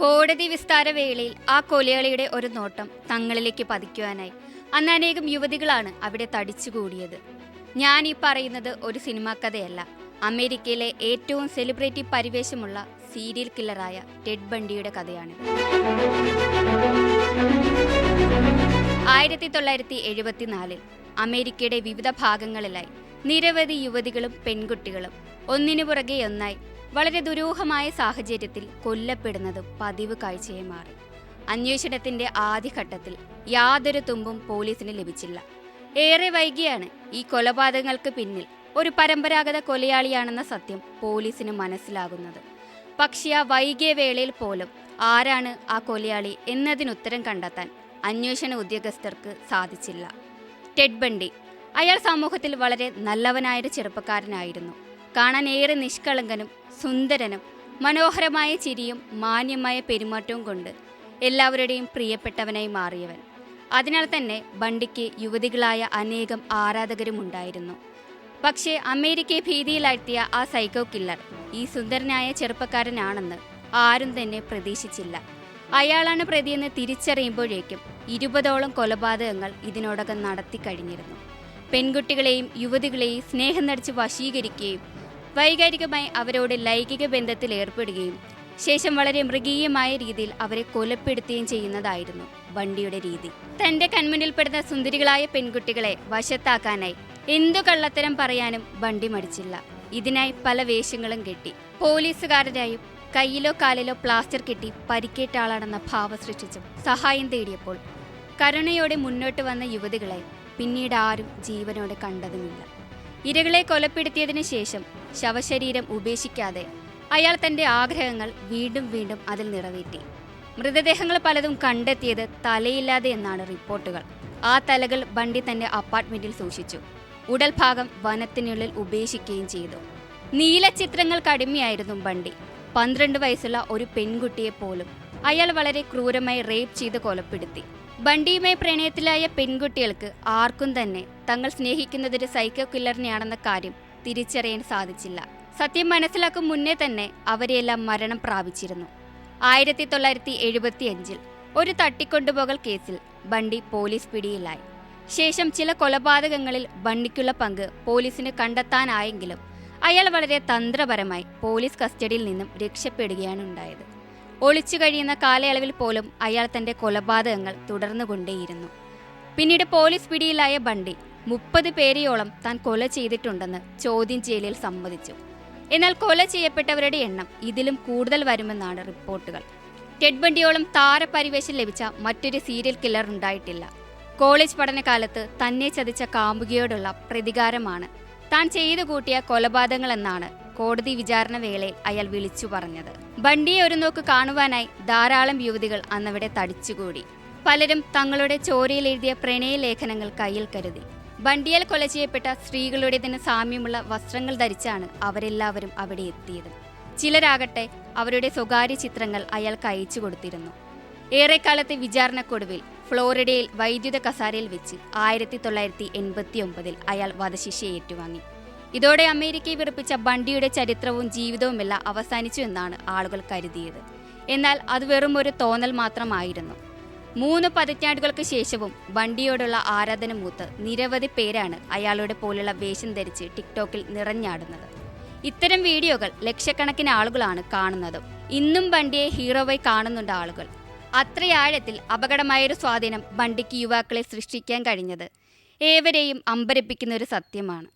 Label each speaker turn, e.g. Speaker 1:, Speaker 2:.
Speaker 1: കോടതി വിസ്താര വേളയിൽ ആ കൊലയാളിയുടെ ഒരു നോട്ടം തങ്ങളിലേക്ക് പതിക്കുവാനായി. അന്ന് അനേകം യുവതികളാണ് അവിടെ തടിച്ചുകൂടിയത് ഞാൻ ഈ പറയുന്നത് ഒരു സിനിമാ കഥയല്ല. അമേരിക്കയിലെ ഏറ്റവും സെലിബ്രിറ്റി പരിവേഷമുള്ള സീരിയൽ കില്ലറായ ടെഡ് ബണ്ടിയുടെ കഥയാണ്. ആയിരത്തി തൊള്ളായിരത്തി എഴുപത്തിനാലിൽ അമേരിക്കയുടെ വിവിധ ഭാഗങ്ങളിലായി നിരവധി യുവതികളും പെൺകുട്ടികളും ഒന്നിനു പുറകെ ഒന്നായി വളരെ ദുരൂഹമായ സാഹചര്യത്തിൽ കൊല്ലപ്പെടുന്നത് പതിവ് കാഴ്ചയെ മാറി. അന്വേഷണത്തിന്റെ ആദ്യഘട്ടത്തിൽ യാതൊരു തുമ്പും പോലീസിന് ലഭിച്ചില്ല. ഏറെ വൈകിയാണ് ഈ കൊലപാതകങ്ങൾക്ക് പിന്നിൽ ഒരു പരമ്പരാഗത കൊലയാളിയാണെന്ന സത്യം പോലീസിന് മനസ്സിലാകുന്നത്. പക്ഷേ ആ വൈകിയ വേളയിൽ പോലും ആരാണ് ആ കൊലയാളി എന്നതിനുത്തരം കണ്ടെത്താൻ അന്വേഷണ ഉദ്യോഗസ്ഥർക്ക് സാധിച്ചില്ല. ടെഡ് ബണ്ടി അയാൾ സമൂഹത്തിൽ വളരെ നല്ലവനായൊരു ചെറുപ്പക്കാരനായിരുന്നു. കാണാൻ ഏറെ നിഷ്കളങ്കനും സുന്ദരനും മനോഹരമായ ചിരിയും മാന്യമായ പെരുമാറ്റവും കൊണ്ട് എല്ലാവരുടെയും പ്രിയപ്പെട്ടവനായി മാറിയവൻ. അതിനാൽ തന്നെ ബണ്ടിക്ക് യുവതികളായ അനേകം ആരാധകരും ഉണ്ടായിരുന്നു പക്ഷേ അമേരിക്കയെ ഭീതിയിലാഴ്ത്തിയ ആ സൈക്കോ കില്ലർ ഈ സുന്ദരനായ ചെറുപ്പക്കാരനാണെന്ന് ആരും തന്നെ പ്രതീക്ഷിച്ചില്ല. അയാളാണ് പ്രതിയെന്ന് തിരിച്ചറിയുമ്പോഴേക്കും ഇരുപതോളം കൊലപാതകങ്ങൾ ഇതിനോടകം നടത്തി കഴിഞ്ഞിരുന്നു. പെൺകുട്ടികളെയും യുവതികളെയും സ്നേഹം നടിച്ച് വശീകരിക്കുകയും വൈകാരികമായി അവരോട് ലൈംഗിക ബന്ധത്തിൽ ഏർപ്പെടുകയും ശേഷം വളരെ മൃഗീയമായ രീതിയിൽ അവരെ കൊലപ്പെടുത്തുകയും ചെയ്യുന്നതായിരുന്നു വണ്ടിയുടെ രീതി. തന്റെ കൺമുന്നിൽപ്പെടുന്ന സുന്ദരികളായ പെൺകുട്ടികളെ വശത്താക്കാനായി എന്തു കള്ളത്തരം പറയാനും വണ്ടി മടിച്ചില്ല. ഇതിനായി പല വേഷങ്ങളും കെട്ടി. പോലീസുകാരനായും കയ്യിലോ കാലിലോ പ്ലാസ്റ്റർ കെട്ടി പരിക്കേറ്റ ആളാണെന്ന ഭാവ സൃഷ്ടിച്ചും സഹായം തേടിയപ്പോൾ കരുണയോടെ മുന്നോട്ട് വന്ന യുവതികളെ പിന്നീട് ആരും ജീവനോടെ കണ്ടതുമില്ല. ഇരകളെ കൊലപ്പെടുത്തിയതിനു ശേഷം ശവശരീരം ഉപേക്ഷിക്കാതെ അയാൾ തന്റെ ആഗ്രഹങ്ങൾ വീണ്ടും വീണ്ടും അതിൽ നിറവേറ്റി. മൃതദേഹങ്ങൾ പലതും കണ്ടെത്തിയത് തലയില്ലാതെ എന്നാണ് റിപ്പോർട്ടുകൾ. ആ തലകൾ ബണ്ടി തന്റെ അപ്പാർട്ട്മെന്റിൽ സൂക്ഷിച്ചു. ഉടൽഭാഗം വനത്തിനുള്ളിൽ ഉപേക്ഷിക്കുകയും ചെയ്തു. നീല ചിത്രങ്ങൾ അടിമയായിരുന്നു ബണ്ടി. പന്ത്രണ്ട് വയസ്സുള്ള ഒരു പെൺകുട്ടിയെ പോലും അയാൾ വളരെ ക്രൂരമായി റേപ്പ് ചെയ്ത് കൊലപ്പെടുത്തി. ബണ്ടിയുമായി പ്രണയത്തിലായ പെൺകുട്ടികൾക്ക് ആർക്കും തന്നെ തങ്ങൾ സ്നേഹിക്കുന്നതൊരു സൈക്കോ കില്ലറിനെയാണെന്ന കാര്യം തിരിച്ചറിയാൻ സാധിച്ചില്ല. സത്യം മനസ്സിലാക്കും മുന്നേ തന്നെ അവരെയെല്ലാം മരണം പ്രാപിച്ചിരുന്നു. ആയിരത്തി തൊള്ളായിരത്തി എഴുപത്തി അഞ്ചിൽ ഒരു തട്ടിക്കൊണ്ടുപോകൽ കേസിൽ ബണ്ടി പോലീസ് പിടിയിലായി. ശേഷം ചില കൊലപാതകങ്ങളിൽ ബണ്ടിക്കുള്ള പങ്ക് പോലീസിന് കണ്ടെത്താനായെങ്കിലും അയാൾ വളരെ തന്ത്രപരമായി പോലീസ് കസ്റ്റഡിയിൽ നിന്നും രക്ഷപ്പെടുകയാണ് ഉണ്ടായത്. ഒളിച്ചു കഴിയുന്ന കാലയളവിൽ പോലും അയാൾ തന്റെ കൊലപാതകങ്ങൾ തുടർന്നുകൊണ്ടേയിരുന്നു. പിന്നീട് പോലീസ് പിടിയിലായ ബണ്ടി മുപ്പത് പേരെയോളം താൻ കൊല ചെയ്തിട്ടുണ്ടെന്ന് ചോദ്യം ചെയ്യലിൽ സമ്മതിച്ചു. എന്നാൽ കൊല ചെയ്യപ്പെട്ടവരുടെ എണ്ണം ഇതിലും കൂടുതൽ വരുമെന്നാണ് റിപ്പോർട്ടുകൾ. ടെഡ് ബണ്ടിയോളം താരപരിവേശം ലഭിച്ച മറ്റൊരു സീരിയൽ കില്ലർ ഉണ്ടായിട്ടില്ല. കോളേജ് പഠനകാലത്ത് തന്നെ ചതിച്ച കാമുകിയോടുള്ള പ്രതികാരമാണ് താൻ ചെയ്തു കൂട്ടിയ കൊലപാതകങ്ങളെന്നാണ് കോടതി വിചാരണ വേളയിൽ അയാൾ വിളിച്ചു പറഞ്ഞത്. ബണ്ടിയെ ഒരു നോക്ക് കാണുവാനായി ധാരാളം യുവതികൾ അന്നവിടെ തടിച്ചുകൂടി. പലരും തങ്ങളുടെ ചോരയിൽ എഴുതിയ പ്രണയ ലേഖനങ്ങൾ കയ്യിൽ കരുതി. ബണ്ടിയാൽ കൊല ചെയ്യപ്പെട്ട സ്ത്രീകളുടെ തന്നെ സാമ്യമുള്ള വസ്ത്രങ്ങൾ ധരിച്ചാണ് അവരെല്ലാവരും അവിടെ എത്തിയത്. ചിലരാകട്ടെ അവരുടെ സ്വകാര്യ ചിത്രങ്ങൾ അയാൾക്ക് അയച്ചു കൊടുത്തിരുന്നു. ഏറെക്കാലത്തെ വിചാരണക്കൊടുവിൽ ഫ്ലോറിഡയിൽ വൈദ്യുത കസാരയിൽ വെച്ച് ആയിരത്തി തൊള്ളായിരത്തി എൺപത്തി ഒമ്പതിൽ അയാൾ വധശിക്ഷ ഏറ്റുവാങ്ങി. ഇതോടെ അമേരിക്കയെ വിറപ്പിച്ച ബണ്ടിയുടെ ചരിത്രവും ജീവിതവുമെല്ലാം അവസാനിച്ചു എന്നാണ് ആളുകൾ കരുതിയത്. എന്നാൽ അത് വെറും ഒരു തോന്നൽ മാത്രമായിരുന്നു. മൂന്ന് പതിറ്റാണ്ടുകൾക്ക് ശേഷവും വണ്ടിയോടുള്ള ആരാധന മൂത്ത് നിരവധി പേരാണ് അയാളുടെ പോലുള്ള വേഷം ധരിച്ച് ടിക്ടോക്കിൽ നിറഞ്ഞാടുന്നത്. ഇത്തരം വീഡിയോകൾ ലക്ഷക്കണക്കിന് ആളുകളാണ് കാണുന്നതും ഇന്നും ബണ്ടിയെ ഹീറോവായി കാണുന്നുണ്ട് ആളുകൾ. അത്രയാഴത്തിൽ അപകടമായൊരു സ്വാധീനം ബണ്ടിക്ക് യുവാക്കളെ സൃഷ്ടിക്കാൻ കഴിഞ്ഞത് ഏവരെയും അമ്പരപ്പിക്കുന്ന ഒരു സത്യമാണ്.